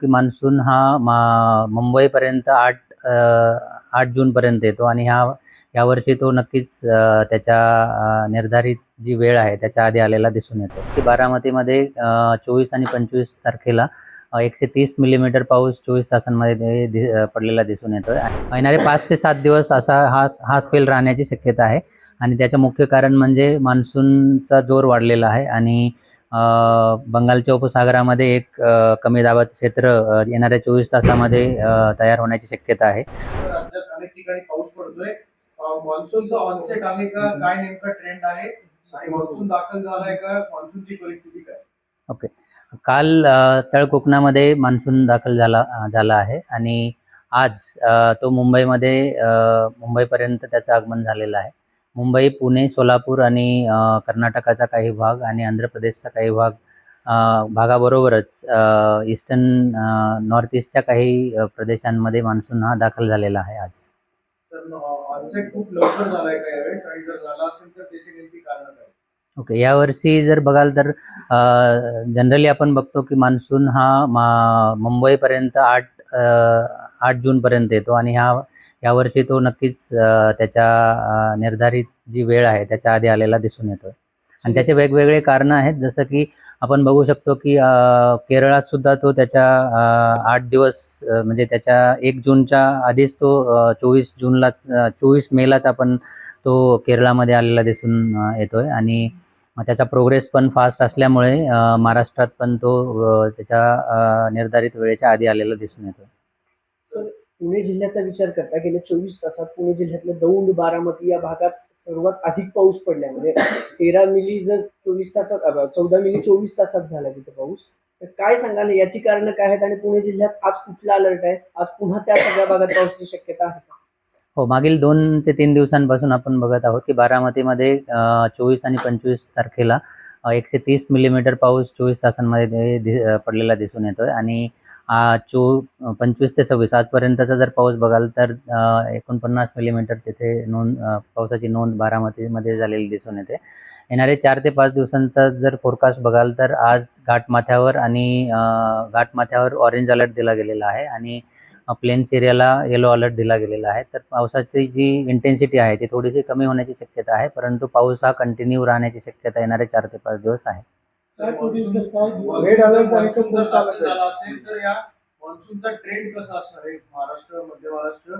की मान्सून हा मा मुंबईपर्यंत आठ आठ जूनपर्यंत येतो आणि ह्या यावर्षी तो नक्कीच त्याच्या निर्धारित जी वेळ आहे त्याच्या आधी आलेला दिसून येतो. की बारामतीमध्ये चोवीस आणि पंचवीस तारखेला एकशे तीस मिलीमीटर पाऊस चोवीस तासांमध्ये दि- पडलेला दिसून येतो येणारे पाच ते सात दिवस असा हा हा स्पेल राहण्याची शक्यता आहे. आणि त्याचं मुख्य कारण म्हणजे मान्सूनचा जोर वाढलेला आहे आणि बंगालच्या उपसागरामध्ये एक कमी दाबाचं क्षेत्र येणाऱ्या चोवीस तासामध्ये तयार होण्याची शक्यता आहे. राज्यात अनेक ठिकाणी पाऊस पडतोय. मान्सूनचा ऑनसेट आहे का? काय नेमका ट्रेंड आहे? आणि मान्सून दाखल झालाय का? मान्सूनची परिस्थिती काय? काल तळ कोकणामध्ये मान्सून दाखल झाला झाला आहे. आणि आज तो मुंबईमध्ये मुंबईपर्यंत त्याचं आगमन झालेलं आहे. मुंबई पुणे सोलापूर आणि कर्नाटकाचा काही भाग आणि आंध्र प्रदेशचा काही भाग भागाबरोबरच ईस्टर्न नॉर्थ ईस्टच्या काही प्रदेशांमध्ये मान्सून हा दाखल झालेला आहे आज. तर ऑनसेट खूप लवकर झालाय का यावेळेस? आणि जर झाला असेल तर त्याची नेमकी कारण काय? ओके यावर्षी जर बघाल तर जनरली आपण बघतो की मान्सून हा मा मुंबईपर्यंत आठ आठ जूनपर्यंत येतो आणि ह्या यावर्षी तो नक्कीच त्याच्या निर्धारित जी वेळ आहे त्याच्या आधी आलेला दिसून येतो आणि त्याचे वेगवेगळे कारणं आहेत. जसं की आपण बघू शकतो की केरळात सुद्धा तो त्याच्या आठ दिवस म्हणजे त्याच्या एक जूनच्या आधीच तो चोवीस जूनलाच चोवीस मेलाच आपण तो केरळामध्ये आलेला दिसून येतोय. आणि त्याचा प्रोग्रेस पण फास्ट असल्यामुळे महाराष्ट्रात पण तो त्याच्या निर्धारित वेळेच्या आधी आलेला दिसून येतो सर पुणे जिल्ह्याचा विचार करता गेल्या चोवीस तासात पुणे जिल्ह्यातल्या दौंड बारामती या भागात सर्वात अधिक पाऊस पडल्यामुळे तेरा मिली जर चोवीस तासात चौदा मिली चोवीस तासात झाला तिथे पाऊस तर काय सांगाल? याची कारणं काय आहेत? आणि पुणे जिल्ह्यात आज कुठला अलर्ट आहे? आज पुन्हा त्या सगळ्या भागात पावसाची शक्यता आहे का? हो मागील दोन ते तीन दिवसांपासून आपण बघत आहोत की बारामतीमध्ये चोवीस आणि पंचवीस तारखेला एकशे तीस मिलीमीटर पाऊस चोवीस तासांमध्ये पडलेला दिसून येतोय. आणि चो पंचवीस ते सव्वीस आजपर्यंतचा जर पाऊस बघाल तर एकोणपन्नास मिलीमीटर तिथे नोंद पावसाची नोंद बारामतीमध्ये झालेली दिसून येते. येणारे चार ते पाच दिवसांचा जर फोरकास्ट बघाल तर आज घाटमाथ्यावर आणि घाटमाथ्यावर ऑरेंज अलर्ट दिला गेलेला आहे आणि प्लेन्स एरियाला येलो अलर्ट दिला गेलेला आहे. तर पावसाची जी इंटेन्सिटी आहे ती थोडीशी कमी होण्याची शक्यता आहे परंतु पाऊस हा कंटिन्यू राहण्याची शक्यता येणारे चार ते पाच दिवस आहे. Red alert? झाला असेल तर या मान्सूनचा ट्रेंड कसा असणार? आहे महाराष्ट्र मध्य महाराष्ट्र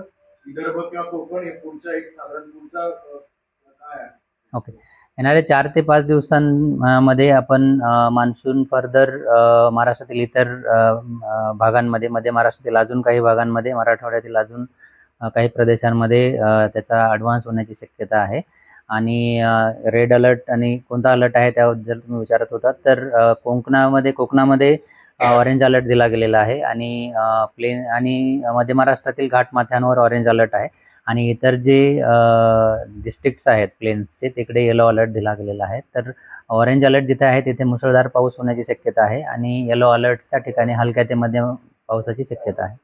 विदर्भ किंवा कोकण हे पुढचा एक साधारण पुढचा काय आहे? येणाऱ्या चार ते पाच दिवसांमध्ये आपण मान्सून फर्दर महाराष्ट्रातील इतर भागांमध्ये मध्य महाराष्ट्रातील अजून काही भागांमध्ये मराठवाड्यातील अजून काही प्रदेशांमध्ये त्याचा ॲडव्हान्स होण्याची शक्यता आहे. आणि रेड अलर्ट आणि कोणता अलर्ट आहे त्याबद्दल तुम्ही विचारत होता तर कोकणामध्ये कोकणामध्ये ऑरेंज अलर्ट दिला गेलेला आहे आणि प्लेन आणि मध्य महाराष्ट्रातील घाटमाथ्यांवर ऑरेंज अलर्ट आहे आणि इतर जे डिस्ट्रिक्ट्स आहेत प्लेन्सचे तिकडे येलो अलर्ट दिला गेलेला आहे. तर ऑरेंज अलर्ट जिथे आहे तिथे मुसळधार पाऊस होण्याची शक्यता आहे आणि येलो अलर्टच्या ठिकाणी हलक्या ते मध्यम पावसाची शक्यता आहे.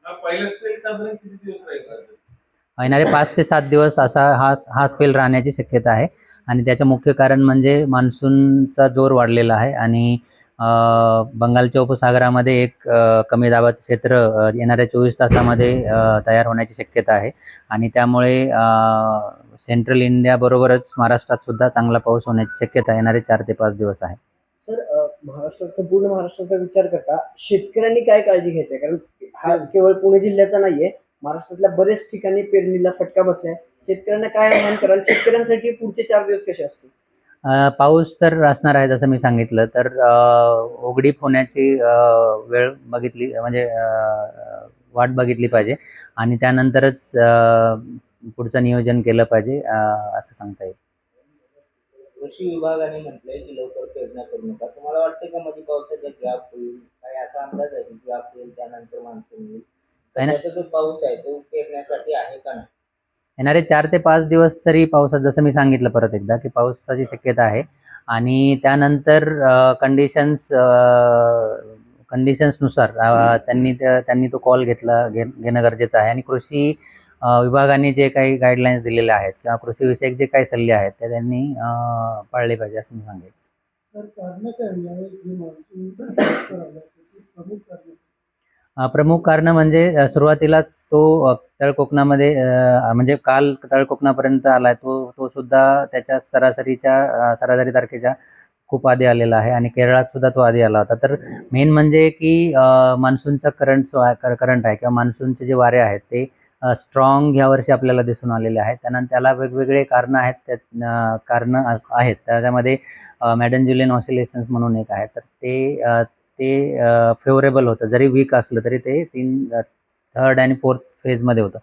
येणारे पाच ते सात दिवस असा हा हा स्पेल राहण्याची शक्यता आहे. आणि त्याचं मुख्य कारण म्हणजे मान्सूनचा जोर वाढलेला आहे आणि बंगालच्या उपसागरामध्ये एक कमी दाबाचं क्षेत्र येणाऱ्या चोवीस तासामध्ये तयार होण्याची शक्यता आहे. आणि त्यामुळे सेंट्रल इंडियाबरोबरच महाराष्ट्रात सुद्धा चांगला पाऊस होण्याची शक्यता येणारे चार ते पाच दिवस आहे. सर अ, महाराष्ट्रात संपूर्ण महाराष्ट्राचा विचार करता शेतकऱ्यांनी काय काळजी घ्यायची आहे? कारण हा केवळ पुणे जिल्ह्याचा नाहीये महाराष्ट्रातल्या बरेच ठिकाणी पेरणीला फटका बसलाय. शेतकऱ्यांना काय आव्हान कराल? शेतकऱ्यांसाठी पुढचे चार दिवस कसे असतील? पाऊस तर असणार आहे जसं मी सांगितलं तर उघडीप होण्याची वेळ बघितली म्हणजे वाट बघितली पाहिजे. आणि त्यानंतरच पुढचं नियोजन केलं पाहिजे असं सांगता येईल. कृषी विभागाने म्हटलंय की लवकर पेरण्या करू नका. तुम्हाला वाटतं का मध्ये पावसाचा गॅप होईल? काय असा अंदाज आहे की गॅप होईल त्यानंतर मान्सून येईल. सध्याचा जो पाऊस आहे तो पेरण्यासाठी आहे का नाही? येणारे चार ते पाच दिवस तरी पावसात जसं मी सांगितलं परत एकदा की पावसाची शक्यता आहे. आणि त्यानंतर कंडिशन्स कंडिशन्सनुसार त्यांनी त्या- त्यांनी तो कॉल घेतला घे घेणं गरजेचं आहे. आणि कृषी विभागाने जे काही गाईडलाईन्स दिलेले आहेत किंवा कृषीविषयक जे काही सल्ले आहेत ते त्यांनी पाळले पाहिजे असं मी सांगेन. प्रमुख कारण म्हणजे सुरुवातीलाच तो तळकोकणामध्ये तळ कोकणामध्ये म्हणजे काल तळ कोकणापर्यंत आलाय. तो तो सुद्धा त्याच्या सरासरीच्या सरासरी तारखेच्या खूप आधी आलेला आहे आणि केरळात सुद्धा तो आधी आला होता. तर मेन म्हणजे की मान्सूनचा करंट जो आहे करंट आहे किंवा मान्सूनचे जे वारे आहेत ते स्ट्रॉंग ह्या वर्षी आपल्याला दिसून आलेले आहेत. त्यानंतर त्याला वेगवेगळे कारणं आहेत त्या कारणं अस- आहेत. त्याच्यामध्ये मॅडन जुलियन ऑसिलेशन्स म्हणून एक आहे. तर ते ते फेवरेबल होतं. जरी वीक असलं तरी ते तीन थर्ड आणि फोर्थ फेजमध्ये होतं.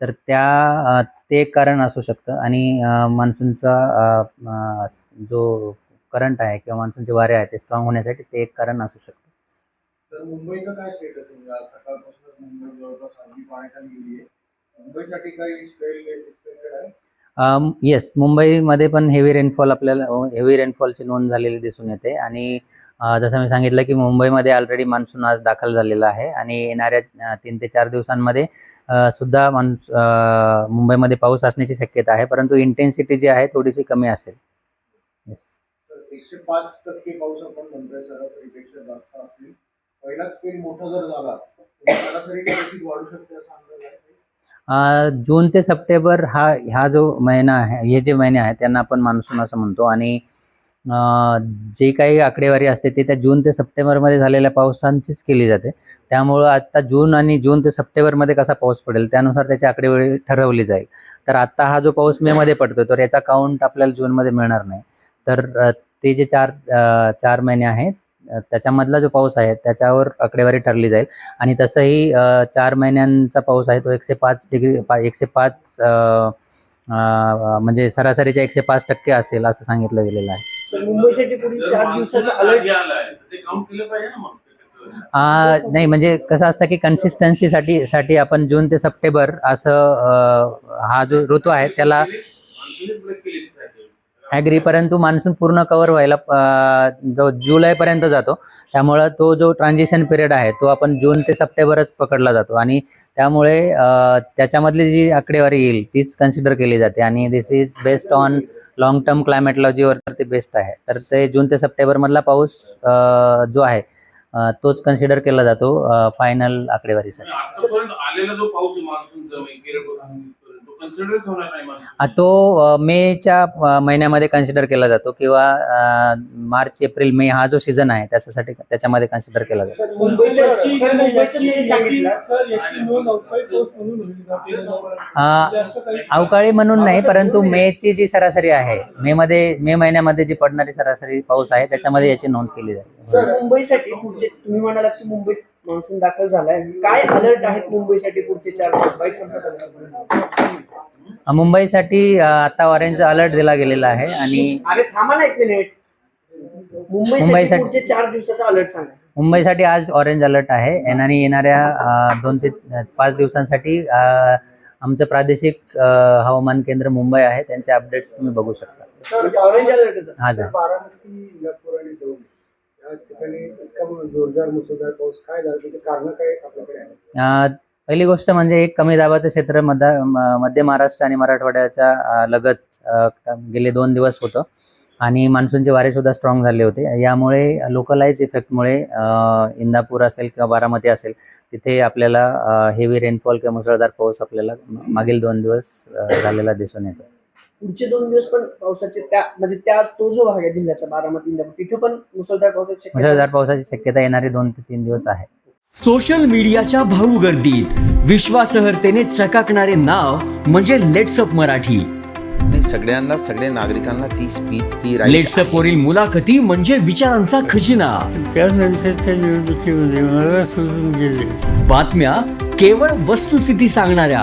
तर त्या ते एक कारण असू शकतं. आणि मान्सूनचा जो करंट आहे किंवा मान्सूनचे वारे आहेत ते स्ट्रॉंग होण्यासाठी ते एक कारण असू शकतं. तर मुंबईचं काय स्टेटस आहे? आज सकाळपासूनच मुंबई जवळपास अर्धी पाण्याखाली गेली आहे. मुंबईसाठी काही स्पेल एक्सपेक्टेड आहे? येस मुंबईमध्ये पण हेवी रेनफॉल आपल्याला हेवी रेनफॉलची नोंद झालेली दिसून येते. आणि जसं मी सांगितलं की मुंबईमध्ये ऑलरेडी मान्सून आज दाखल झालेला आहे आणि येणाऱ्या तीन ते चार दिवसांमध्ये सुद्धा मान्स मुंबईमध्ये पाऊस असण्याची शक्यता आहे परंतु इंटेन्सिटी जी आहे थोडीशी कमी असेल. येस तर एकशे पाच टक्के पाऊस आपण म्हणतोय सरासरीपेक्षा जास्त असेल. पहिलाच स्पेल मोठा जर झाला तर सरासरी कदाचित वाढू शकते असं अंदाज आहे अ, जून ते सप्टेंबर हा ह्या जो महिना आहे हे जे महिने आहेत त्यांना आपण मान्सून असं म्हणतो. आणि जे काही आकडेवारी असते ते त्या जून ते सप्टेंबरमध्ये झालेल्या पावसांचीच केली जाते. त्यामुळं आत्ता जून आणि जून ते सप्टेंबरमध्ये कसा पाऊस पडेल त्यानुसार त्याची आकडेवारी ठरवली जाईल. तर आत्ता हा जो पाऊस मेमध्ये पडतो तर याचा काउंट आपल्याला जूनमध्ये मिळणार नाही. तर ते जे चार चार महिने आहेत त्याच्यामधला जो पाऊस आहे त्याच्यावर आकडेवारी ठरली जाईल. आणि तसंही चार महिन्यांचा पाऊस आहे तो एकशे पाच डिग्री पा एकशे पाच म्हणजे सरासरीच्या एकशे पाच टक्के असेल असं सांगितलं गेलेलं आहे. सर मुंबईसाठी पुढील चार दिवसाचा अलर्ट नाही म्हणजे कसं असतं की कन्सिस्टन्सीसाठी साठी आपण जून ते सप्टेंबर असं हा जो ऋतू आहे त्याला. ॲग्री परंतु मान्सून पूर्ण कव्हर व्हायला जो जुलैपर्यंत जातो त्यामुळं तो जो ट्रान्झिशन पिरियड आहे तो आपण जून ते सप्टेंबरच पकडला जातो. आणि त्यामुळे त्याच्यामधली जी आकडेवारी येईल तीच कन्सिडर केली जाते. आणि this is based on long term क्लायमेटॉलॉजीवर तर ते बेस्ट आहे. तर ते जून ते सप्टेंबरमधला पाऊस जो आहे तोच कन्सिडर केला जातो फायनल आकडेवारीसाठी. आलेला जो पाऊस मान्सूनचा म्हणजे तो मेच्या महिन्यामध्ये कन्सिडर केला जातो किंवा मार्च एप्रिल मे हा जो सीझन आहे त्याच्यासाठी त्याच्यामध्ये कन्सिडर केला जातो. अवकाळी म्हणून म्हणजे अवकाळी म्हणून नाही परंतु मेची जी सरासरी आहे मे मध्ये मे महिन्यामध्ये जी पडणारी सरासरी पाऊस आहे त्याच्यामध्ये याची नोंद केली जाते. सर मुंबईसाठी पुढचे तुम्ही म्हणालात की मुंबईत मान्सून दाखल झालाय. काय अलर्ट आहेत मुंबईसाठी पुढचे चार दिवस? बाईक संपत मुंबईसाठी आता ऑरेंज अलर्ट दिला गेलेला आहे आणि अरे थांबा ना एक मिनिट मुंबईसाठी पुढचे चार दिवसाचा अलर्ट सांगा. मुंबईसाठी आज ऑरेंज अलर्ट आहे आणि येणाऱ्या दोन ते पाच दिवसांसाठी आमचं प्रादेशिक हवामान केंद्र मुंबई आहे. त्यांचे अपडेट्स तुम्ही बघू शकता. म्हणजे ऑरेंज अलर्ट हा ठिकाणी इतका जोरदार मुसळधार पाऊस काय झाला? त्याचे कारण काय आपल्याकडे आहे पहिली गोष्ट म्हणजे एक कमी दाबाचं क्षेत्र मध्य मध्य महाराष्ट्र आणि मराठवाड्याच्या लगत गेले दोन दिवस होतं. आणि मान्सूनचे वारे सुद्धा स्ट्रॉंग झाले होते. यामुळे लोकलाइज इफेक्टमुळे इंदापूर असेल किंवा बारामती असेल तिथे आपल्याला हेवी रेनफॉल किंवा मुसळधार पाऊस आपल्याला मागील दोन दिवस झालेला दिसून येतो. पुढचे दोन दिवस पण पावसाचे त्या म्हणजे त्या तो जो भाग आहे जिल्ह्याचा बारामती तिथे पण मुसळधार पावसाची मुसळधार पावसाची शक्यता येणारे दोन ते तीन दिवस आहे. सोशल मीडियाच्या भाऊ गर्दीत विश्वासार्हतेने चकाकणारे नाव म्हणजे लेट्सअप मराठी. सगळ्यांना सगळ्या नागरिकांना ती स्पीच ती लेट्सअप वरील मुलाखती म्हणजे विचारांचा खजिना. त्यानंतरच्या निवडणुकीमध्ये मला सोडून गेले बातम्या केवळ वस्तुस्थिती सांगणाऱ्या.